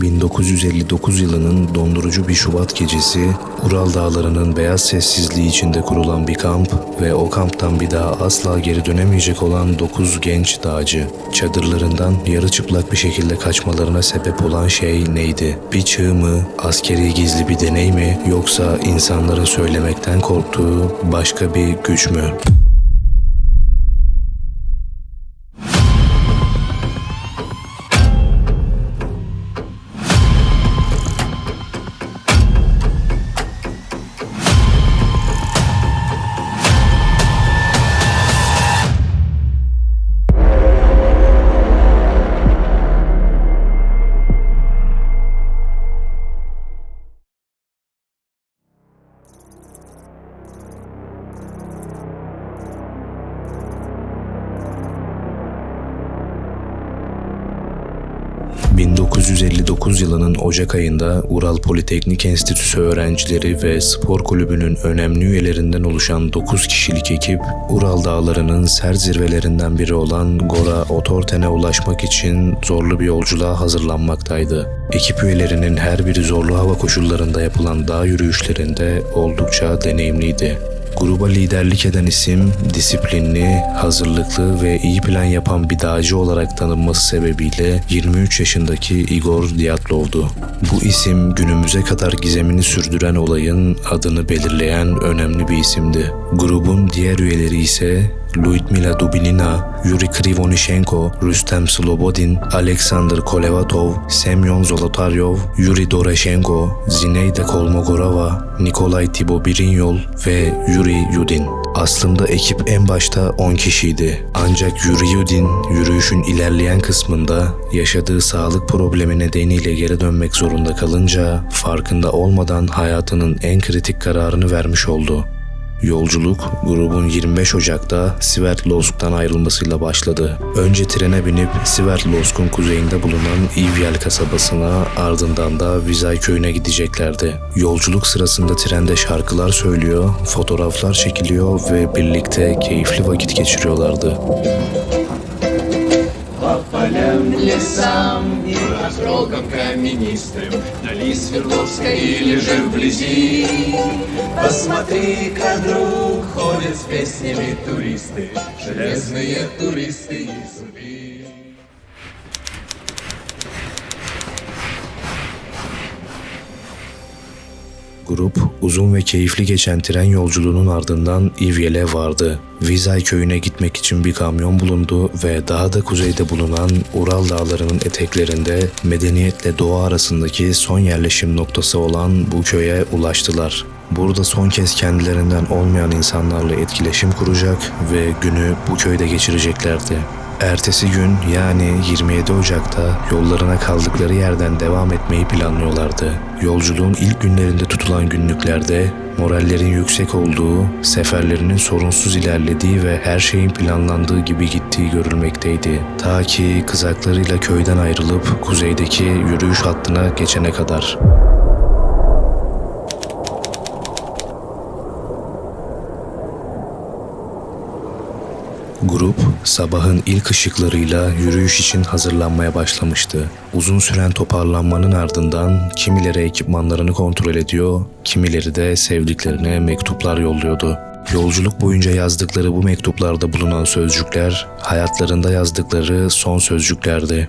1959 yılının dondurucu bir Şubat gecesi Ural Dağları'nın beyaz sessizliği içinde kurulan bir kamp ve o kamptan bir daha asla geri dönemeyecek olan 9 genç dağcı. Çadırlarından yarı çıplak bir şekilde kaçmalarına sebep olan şey neydi? Bir çığ mı, askeri gizli bir deney mi yoksa insanların söylemekten korktuğu başka bir güç mü? Ocak ayında Ural Politeknik Enstitüsü öğrencileri ve spor kulübünün önemli üyelerinden oluşan 9 kişilik ekip... ...Ural Dağları'nın sert zirvelerinden biri olan Gora Otorten'e ulaşmak için zorlu bir yolculuğa hazırlanmaktaydı. Ekip üyelerinin her biri zorlu hava koşullarında yapılan dağ yürüyüşlerinde oldukça deneyimliydi. Gruba liderlik eden isim disiplinli, hazırlıklı ve iyi plan yapan bir dağcı olarak tanınması sebebiyle 23 yaşındaki Igor Diatlov'du. Bu isim günümüze kadar gizemini sürdüren olayın adını belirleyen önemli bir isimdi. Grubun diğer üyeleri ise Lyudmila Dubinina, Yuri Krivonishenko, Rustem Slobodin, Alexander Kolevatov, Semyon Zolotaryov, Yuri Doroshenko, Zineyda Kolmogorova, Nikolay Tibobirinyol ve Yuri Yudin. Aslında ekip en başta 10 kişiydi. Ancak Yuri Yudin yürüyüşün ilerleyen kısmında yaşadığı sağlık problemi nedeniyle geri dönmek zorunda kalınca farkında olmadan hayatının en kritik kararını vermiş oldu. Yolculuk grubun 25 Ocak'ta Sverdlovsk'tan ayrılmasıyla başladı. Önce trene binip Sverdlovsk'un kuzeyinde bulunan İvyal kasabasına ardından da Vizay köyüne gideceklerdi. Yolculuk sırasında trende şarkılar söylüyor, fotoğraflar çekiliyor ve birlikte keyifli vakit geçiriyorlardı. По полям, лесам и отрогам каменистым Вдали Свердловска или же вблизи Посмотри-ка, друг, ходят с песнями туристы Железные туристы и Grup uzun ve keyifli geçen tren yolculuğunun ardından İvyel'e vardı. Vizay köyüne gitmek için bir kamyon bulundu ve daha da kuzeyde bulunan Ural dağlarının eteklerinde medeniyetle doğa arasındaki son yerleşim noktası olan bu köye ulaştılar. Burada son kez kendilerinden olmayan insanlarla etkileşim kuracak ve günü bu köyde geçireceklerdi. Ertesi gün yani 27 Ocak'ta yollarına kaldıkları yerden devam etmeyi planlıyorlardı. Yolculuğun ilk günlerinde tutulan günlüklerde morallerin yüksek olduğu, seferlerinin sorunsuz ilerlediği ve her şeyin planlandığı gibi gittiği görülmekteydi. Ta ki kızaklarıyla köyden ayrılıp kuzeydeki yürüyüş hattına geçene kadar. Grup sabahın ilk ışıklarıyla yürüyüş için hazırlanmaya başlamıştı. Uzun süren toparlanmanın ardından kimileri ekipmanlarını kontrol ediyor, kimileri de sevdiklerine mektuplar yolluyordu. Yolculuk boyunca yazdıkları bu mektuplarda bulunan sözcükler hayatlarında yazdıkları son sözcüklerdi.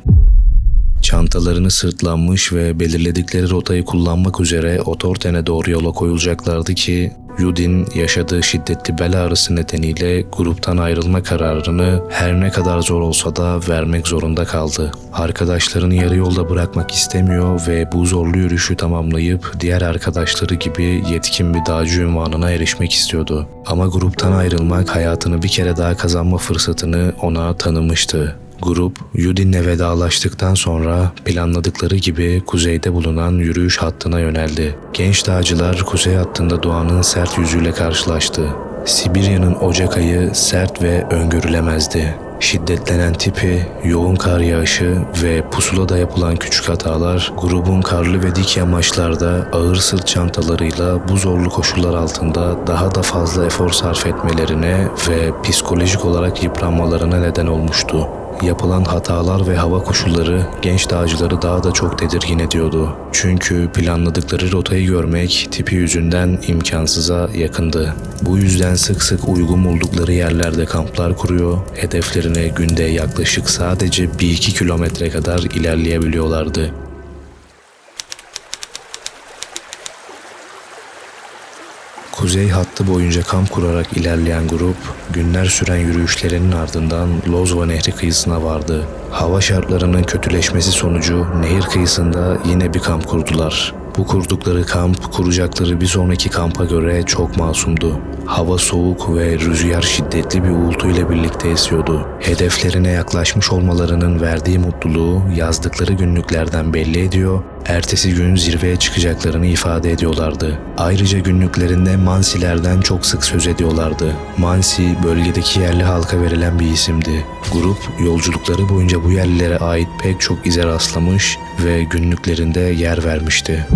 Çantalarını sırtlanmış ve belirledikleri rotayı kullanmak üzere Otorten'e doğru yola koyulacaklardı ki Yudin yaşadığı şiddetli bel ağrısı nedeniyle gruptan ayrılma kararını her ne kadar zor olsa da vermek zorunda kaldı. Arkadaşlarını yarı yolda bırakmak istemiyor ve bu zorlu yürüyüşü tamamlayıp diğer arkadaşları gibi yetkin bir dağcı ünvanına erişmek istiyordu. Ama gruptan ayrılmak hayatını bir kere daha kazanma fırsatını ona tanımıştı. Grup Yudin'le vedalaştıktan sonra planladıkları gibi kuzeyde bulunan yürüyüş hattına yöneldi. Genç dağcılar kuzey hattında doğanın sert yüzüyle karşılaştı. Sibirya'nın Ocak ayı sert ve öngörülemezdi. Şiddetlenen tipi, yoğun kar yağışı ve pusulada yapılan küçük hatalar grubun karlı ve dik yamaçlarda ağır sırt çantalarıyla bu zorlu koşullar altında daha da fazla efor sarf etmelerine ve psikolojik olarak yıpranmalarına neden olmuştu. Yapılan hatalar ve hava koşulları genç dağcıları daha da çok tedirgin ediyordu. Çünkü planladıkları rotayı görmek tipi yüzünden imkansıza yakındı. Bu yüzden sık sık uygun buldukları yerlerde kamplar kuruyor, hedeflerine günde yaklaşık sadece 1-2 kilometre kadar ilerleyebiliyorlardı. Kuzey hattı boyunca kamp kurarak ilerleyen grup, günler süren yürüyüşlerinin ardından Lozva Nehri kıyısına vardı. Hava şartlarının kötüleşmesi sonucu nehir kıyısında yine bir kamp kurdular. Bu kurdukları kamp, kuracakları bir sonraki kampa göre çok masumdu. Hava soğuk ve rüzgar şiddetli bir uğultu ile birlikte esiyordu. Hedeflerine yaklaşmış olmalarının verdiği mutluluğu yazdıkları günlüklerden belli ediyor, ertesi gün zirveye çıkacaklarını ifade ediyorlardı. Ayrıca günlüklerinde Mansilerden çok sık söz ediyorlardı. Mansi bölgedeki yerli halka verilen bir isimdi. Grup yolculukları boyunca bu yerlilere ait pek çok ize rastlamış ve günlüklerinde yer vermişti.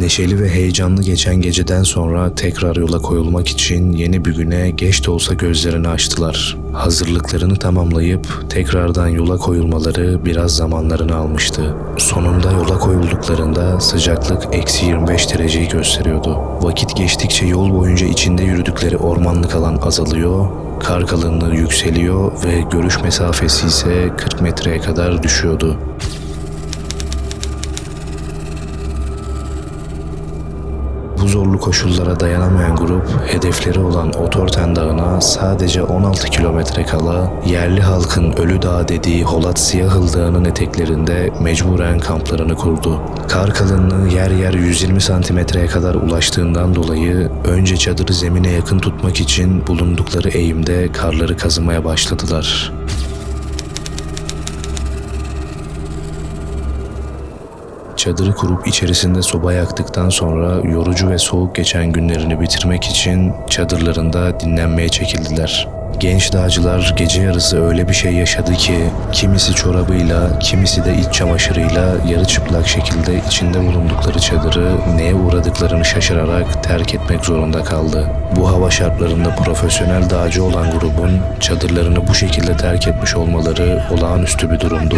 Neşeli ve heyecanlı geçen geceden sonra tekrar yola koyulmak için yeni bir güne geç de olsa gözlerini açtılar. Hazırlıklarını tamamlayıp tekrardan yola koyulmaları biraz zamanlarını almıştı. Sonunda yola koyulduklarında sıcaklık eksi 25 dereceyi gösteriyordu. Vakit geçtikçe yol boyunca içinde yürüdükleri ormanlık alan azalıyor, kar kalınlığı yükseliyor ve görüş mesafesi ise 40 metreye kadar düşüyordu. Zorlu koşullara dayanamayan grup hedefleri olan Otorten Dağı'na sadece 16 kilometre kala yerli halkın Ölü Dağı dediği Holat Siyahıl Dağı'nın eteklerinde mecburen kamplarını kurdu. Kar kalınlığı yer yer 120 santimetreye kadar ulaştığından dolayı önce çadırı zemine yakın tutmak için bulundukları eğimde karları kazımaya başladılar. Çadırı kurup içerisinde soba yaktıktan sonra yorucu ve soğuk geçen günlerini bitirmek için çadırlarında dinlenmeye çekildiler. Genç dağcılar gece yarısı öyle bir şey yaşadı ki kimisi çorabıyla, kimisi de iç çamaşırıyla yarı çıplak şekilde içinde bulundukları çadırı neye uğradıklarını şaşırarak terk etmek zorunda kaldı. Bu hava şartlarında profesyonel dağcı olan grubun çadırlarını bu şekilde terk etmiş olmaları olağanüstü bir durumdu.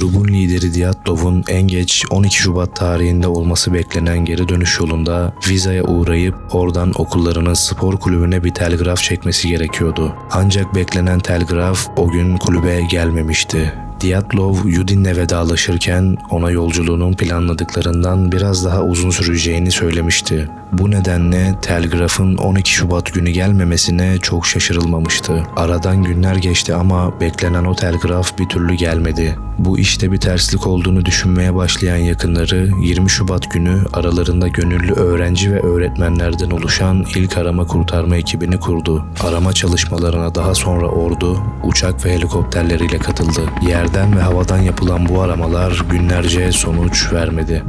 Grubun lideri Diyatlov'un en geç 12 Şubat tarihinde olması beklenen geri dönüş yolunda vizaya uğrayıp oradan okullarının spor kulübüne bir telgraf çekmesi gerekiyordu. Ancak beklenen telgraf o gün kulübe gelmemişti. Diatlov Yudin'le vedalaşırken ona yolculuğunun planladıklarından biraz daha uzun süreceğini söylemişti. Bu nedenle telgrafın 12 Şubat günü gelmemesine çok şaşırılmamıştı. Aradan günler geçti ama beklenen o telgraf bir türlü gelmedi. Bu işte bir terslik olduğunu düşünmeye başlayan yakınları 20 Şubat günü aralarında gönüllü öğrenci ve öğretmenlerden oluşan ilk arama kurtarma ekibini kurdu. Arama çalışmalarına daha sonra ordu, uçak ve helikopterleriyle katıldı. Yerden ve havadan yapılan bu aramalar günlerce sonuç vermedi.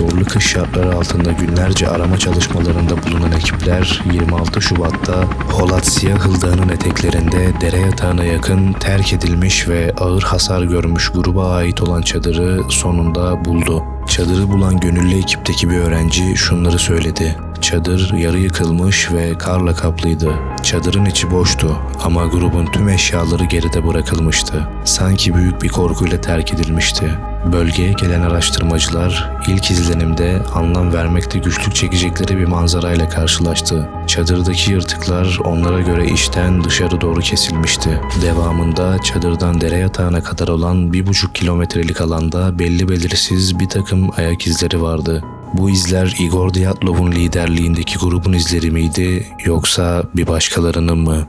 Zorlu kış şartları altında günlerce arama çalışmalarında bulunan ekipler 26 Şubat'ta Holat Siyahıl Dağı'nın eteklerinde dere yatağına yakın terk edilmiş ve ağır hasar görmüş gruba ait olan çadırı sonunda buldu. Çadırı bulan gönüllü ekipteki bir öğrenci şunları söyledi. Çadır yarı yıkılmış ve karla kaplıydı. Çadırın içi boştu ama grubun tüm eşyaları geride bırakılmıştı. Sanki büyük bir korkuyla terk edilmişti. Bölgeye gelen araştırmacılar ilk izlenimde anlam vermekte güçlük çekecekleri bir manzarayla karşılaştı. Çadırdaki yırtıklar onlara göre içten dışarı doğru kesilmişti. Devamında çadırdan dere yatağına kadar olan bir buçuk kilometrelik alanda belli belirsiz bir takım ayak izleri vardı. Bu izler Igor Dyatlov'un liderliğindeki grubun izleri miydi yoksa bir başkalarının mı?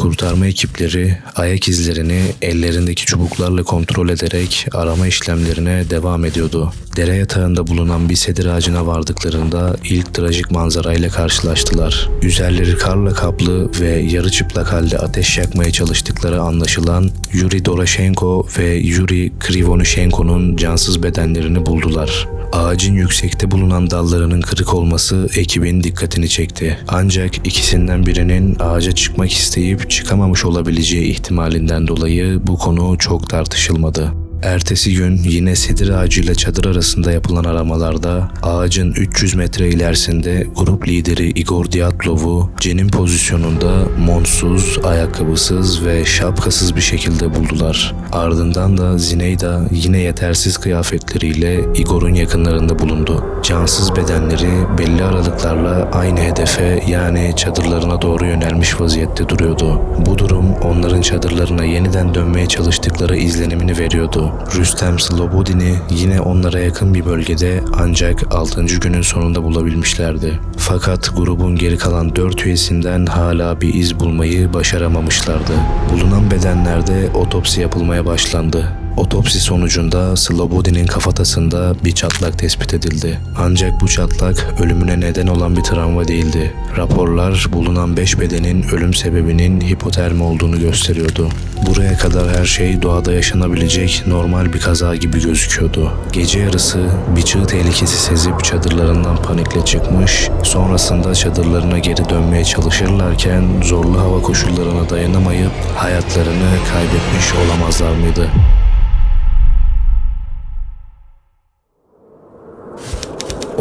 Kurtarma ekipleri ayak izlerini ellerindeki çubuklarla kontrol ederek arama işlemlerine devam ediyordu. Dere yatağında bulunan bir sedir ağacına vardıklarında ilk trajik manzarayla karşılaştılar. Üzerleri karla kaplı ve yarı çıplak halde ateş yakmaya çalıştıkları anlaşılan Yuri Doroshenko ve Yuri Krivonushenko'nun cansız bedenlerini buldular. Ağacın yüksekte bulunan dallarının kırık olması ekibin dikkatini çekti. Ancak ikisinden birinin ağaca çıkmak isteyip çıkamamış olabileceği ihtimalinden dolayı bu konu çok tartışılmadı. Ertesi gün yine sedir ağacıyla çadır arasında yapılan aramalarda ağacın 300 metre ilerisinde grup lideri Igor Diatlov'u cenin pozisyonunda montsuz, ayakkabısız ve şapkasız bir şekilde buldular. Ardından da Zineyda yine yetersiz kıyafetleriyle Igor'un yakınlarında bulundu. Cansız bedenleri belli aralıklarla aynı hedefe yani çadırlarına doğru yönelmiş vaziyette duruyordu. Bu durum onların çadırlarına yeniden dönmeye çalıştıkları izlenimini veriyordu. Rüstem Slobodin'i yine onlara yakın bir bölgede ancak 6. günün sonunda bulabilmişlerdi. Fakat grubun geri kalan 4 üyesinden hala bir iz bulmayı başaramamışlardı. Bulunan bedenlerde otopsi yapılmaya başlandı. Otopsi sonucunda Slobodin'in kafatasında bir çatlak tespit edildi. Ancak bu çatlak ölümüne neden olan bir travma değildi. Raporlar bulunan 5 bedenin ölüm sebebinin hipotermi olduğunu gösteriyordu. Buraya kadar her şey doğada yaşanabilecek normal bir kaza gibi gözüküyordu. Gece yarısı bir çığ tehlikesi sezip çadırlarından panikle çıkmış, sonrasında çadırlarına geri dönmeye çalışırlarken zorlu hava koşullarına dayanamayıp hayatlarını kaybetmiş olamazlar mıydı?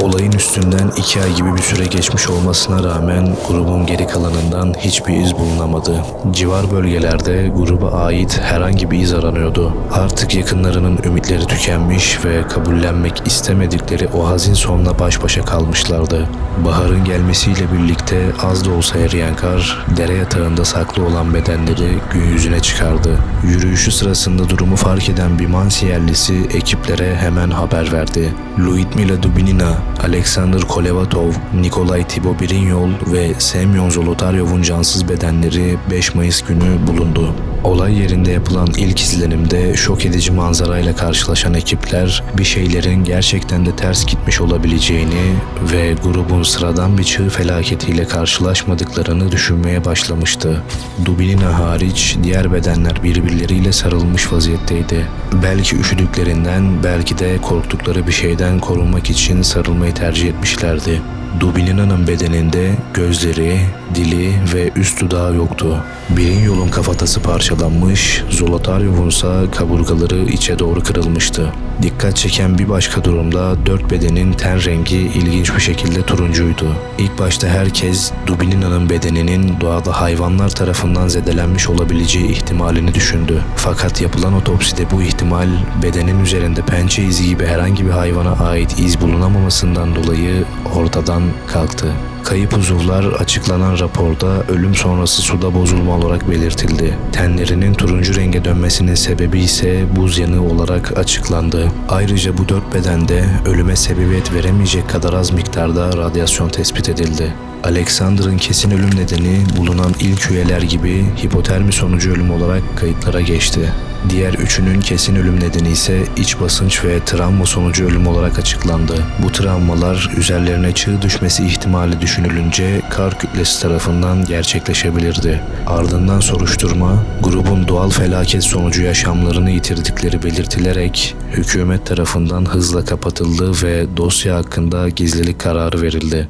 Olayın üstünden iki ay gibi bir süre geçmiş olmasına rağmen grubun geri kalanından hiçbir iz bulunamadı. Civar bölgelerde gruba ait herhangi bir iz aranıyordu. Artık yakınlarının ümitleri tükenmiş ve kabullenmek istemedikleri o hazin sonla baş başa kalmışlardı. Baharın gelmesiyle birlikte az da olsa eriyen kar, dere yatağında saklı olan bedenleri gün yüzüne çıkardı. Yürüyüşü sırasında durumu fark eden bir Mansi yerlisi ekiplere hemen haber verdi. Luitmila Dubinina, Alexander Kolevatov, Nikolay Tibobirinyol ve Semyon Zolotaryov'un cansız bedenleri 5 Mayıs günü bulundu. Olay yerinde yapılan ilk izlenimde şok edici manzarayla karşılaşan ekipler bir şeylerin gerçekten de ters gitmiş olabileceğini ve grubun sıradan bir çığ felaketiyle karşılaşmadıklarını düşünmeye başlamıştı. Dubinina hariç diğer bedenler birbirleriyle sarılmış vaziyetteydi. Belki üşüdüklerinden, belki de korktukları bir şeyden korunmak için sarılmayı tercih etmişlerdi. Dubinina'nın bedeninde gözleri, dili ve üst dudağı yoktu. Birin yolun kafatası parçalanmış, Zolotaryov'un ise kaburgaları içe doğru kırılmıştı. Dikkat çeken bir başka durumda dört bedenin ten rengi ilginç bir şekilde turuncuydu. İlk başta herkes Dubinina'nın bedeninin doğada hayvanlar tarafından zedelenmiş olabileceği ihtimalini düşündü. Fakat yapılan otopside bu ihtimal bedenin üzerinde pençe izi gibi herhangi bir hayvana ait iz bulunamamasından dolayı ortadan kalktı. Kayıp uzuvlar açıklanan raporda ölüm sonrası suda bozulma olarak belirtildi. Tenlerinin turuncu renge dönmesinin sebebi ise buz yanığı olarak açıklandı. Ayrıca bu dört bedende ölüme sebebiyet veremeyecek kadar az miktarda radyasyon tespit edildi. Alexander'ın kesin ölüm nedeni bulunan ilk üyeler gibi hipotermi sonucu ölüm olarak kayıtlara geçti. Diğer üçünün kesin ölüm nedeni ise iç basınç ve travma sonucu ölüm olarak açıklandı. Bu travmalar üzerlerine çığ düşmesi ihtimali düşünülünce kar kütlesi tarafından gerçekleşebilirdi. Ardından soruşturma, grubun doğal felaket sonucu yaşamlarını yitirdikleri belirtilerek hükümet tarafından hızla kapatıldı ve dosya hakkında gizlilik kararı verildi.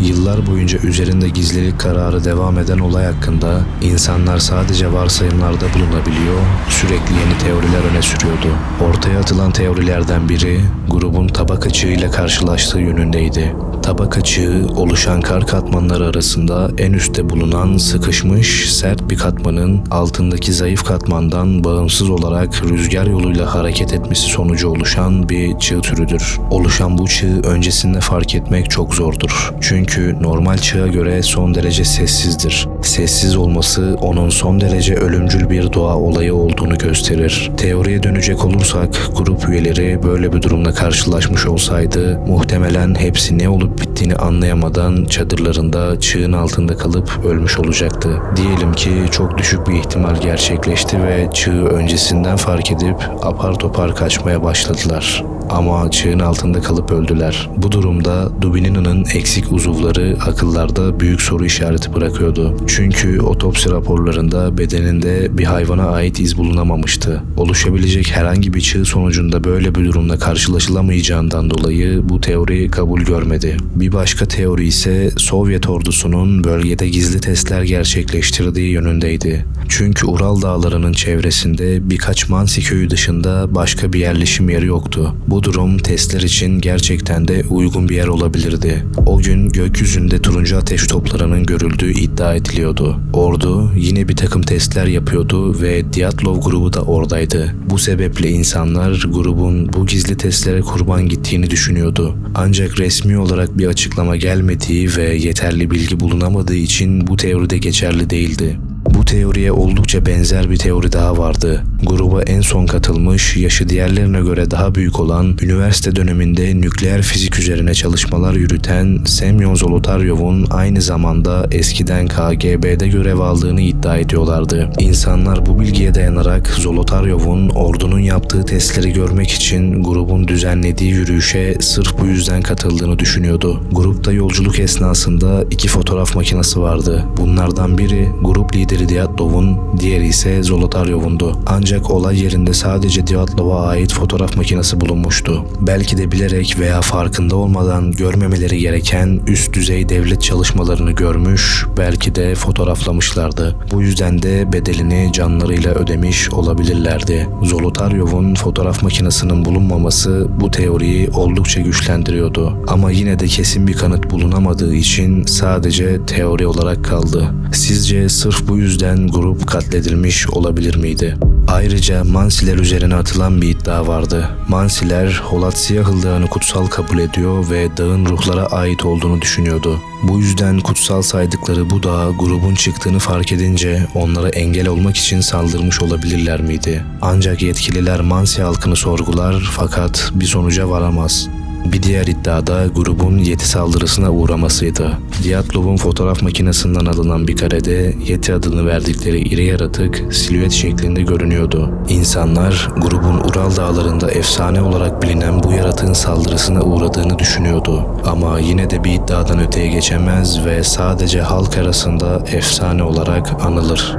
Yıllar boyunca üzerinde gizlilik kararı devam eden olay hakkında insanlar sadece varsayımlarda bulunabiliyor, sürekli yeni teoriler öne sürüyordu. Ortaya atılan teorilerden biri grubun tabaka çığıyla karşılaştığı yönündeydi. Tabaka çığı oluşan kar katmanları arasında en üstte bulunan sıkışmış sert bir katmanın altındaki zayıf katmandan bağımsız olarak rüzgar yoluyla hareket etmesi sonucu oluşan bir çığ türüdür. Oluşan bu çığ öncesinde fark etmek çok zordur. Çünkü normal çığa göre son derece sessizdir. Sessiz olması onun son derece ölümcül bir doğa olayı olduğunu gösterir. Teoriye dönecek olursak grup üyeleri böyle bir durumla karşılaşmış olsaydı muhtemelen hepsi ne olup bittiğini anlayamadan çadırlarında çığın altında kalıp ölmüş olacaktı. Diyelim ki çok düşük bir ihtimal gerçekleşti ve çığı öncesinden fark edip apar topar kaçmaya başladılar. Ama çığın altında kalıp öldüler. Bu durumda Dubinina'nın eksik uzuvları akıllarda büyük soru işareti bırakıyordu. Çünkü otopsi raporlarında bedeninde bir hayvana ait iz bulunamamıştı. Oluşabilecek herhangi bir çığ sonucunda böyle bir durumla karşılaşılamayacağından dolayı bu teori kabul görmedi. Bir başka teori ise Sovyet ordusunun bölgede gizli testler gerçekleştirdiği yönündeydi. Çünkü Ural Dağları'nın çevresinde birkaç Mansi köyü dışında başka bir yerleşim yeri yoktu. Bu durum testler için gerçekten de uygun bir yer olabilirdi. O gün gökyüzünde turuncu ateş toplarının görüldüğü iddia ediliyordu. Ordu yine bir takım testler yapıyordu ve Diatlov grubu da oradaydı. Bu sebeple insanlar grubun bu gizli testlere kurban gittiğini düşünüyordu. Ancak resmi olarak bir açıklama gelmediği ve yeterli bilgi bulunamadığı için bu teori de geçerli değildi. Teoriye oldukça benzer bir teori daha vardı. Gruba en son katılmış, yaşı diğerlerine göre daha büyük olan, üniversite döneminde nükleer fizik üzerine çalışmalar yürüten Semyon Zolotaryov'un aynı zamanda eskiden KGB'de görev aldığını iddia ediyorlardı. İnsanlar bu bilgiye dayanarak Zolotaryov'un ordunun yaptığı testleri görmek için grubun düzenlediği yürüyüşe sırf bu yüzden katıldığını düşünüyordu. Grupta yolculuk esnasında iki fotoğraf makinesi vardı. Bunlardan biri grup lideri Diatlov'un, diğeri ise Zolotaryov'undu. Ancak olay yerinde sadece Diatlov'a ait fotoğraf makinesi bulunmuştu. Belki de bilerek veya farkında olmadan görmemeleri gereken üst düzey devlet çalışmalarını görmüş, belki de fotoğraflamışlardı. Bu yüzden de bedelini canlarıyla ödemiş olabilirlerdi. Zolotaryov'un fotoğraf makinesinin bulunmaması bu teoriyi oldukça güçlendiriyordu. Ama yine de kesin bir kanıt bulunamadığı için sadece teori olarak kaldı. Sizce sırf bu yüzden grup katledilmiş olabilir miydi? Ayrıca Mansiler üzerine atılan bir iddia vardı. Mansiler Holatsiyahıl Dağı'nı kutsal kabul ediyor ve dağın ruhlara ait olduğunu düşünüyordu. Bu yüzden kutsal saydıkları bu dağa grubun çıktığını fark edince onlara engel olmak için saldırmış olabilirler miydi? Ancak yetkililer Mansi halkını sorgular fakat bir sonuca varamaz. Bir diğer iddiada grubun Yeti saldırısına uğramasıydı. Diatlov'un fotoğraf makinesinden alınan bir karede Yeti adını verdikleri iri yaratık silüet şeklinde görünüyordu. İnsanlar grubun Ural dağlarında efsane olarak bilinen bu yaratığın saldırısına uğradığını düşünüyordu. Ama yine de bir iddiadan öteye geçemez ve sadece halk arasında efsane olarak anılır.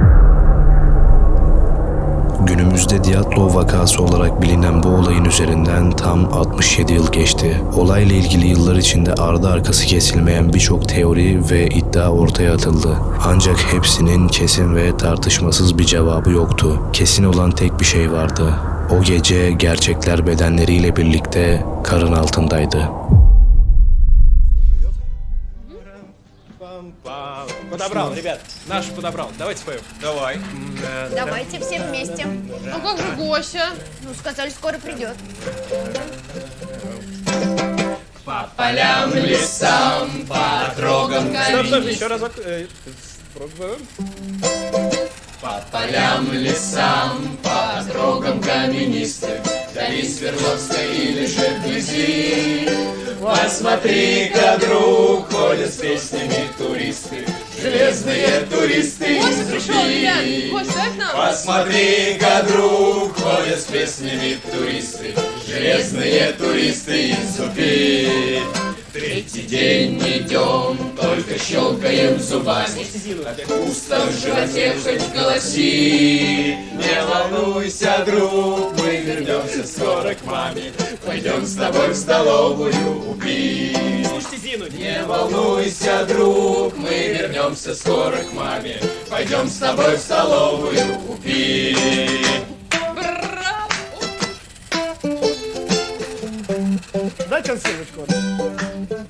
Günümüzde Diatlov vakası olarak bilinen bu olayın üzerinden tam 67 yıl geçti. Olayla ilgili yıllar içinde ardı arkası kesilmeyen birçok teori ve iddia ortaya atıldı. Ancak hepsinin kesin ve tartışmasız bir cevabı yoktu. Kesin olan tek bir şey vardı. O gece gerçekler bedenleriyle birlikte karın altındaydı. Пам-пам. Подобрал, ребят. Нашу подобрал. Давайте споем. Давай. Давайте все вместе. А как же Гося? Ну, сказали, скоро придет. Полям, лесам, по дорогам Стоп, стоп, еще разок. э, Пробуем. По полям, лесам, по дорогам каменистым, Вдали Свердловской или же вблизи. Посмотри-ка, друг, ходят с песнями туристы, Железные туристы из пришел, ребят. Руби. Гося, дай к нам. Посмотри-ка, друг, ходят с песнями туристы, Железные туристы из Уфи. Третий день идем, щелкаем зубами, Пусто в животе хоть голоси. Не волнуйся, друг, мы вернемся скоро к маме, Пойдем с тобой в столовую Зину. Не волнуйся, друг, мы вернемся скоро к маме, Пойдем с тобой в столовую. Браво! Дайте отсылочку. Нет,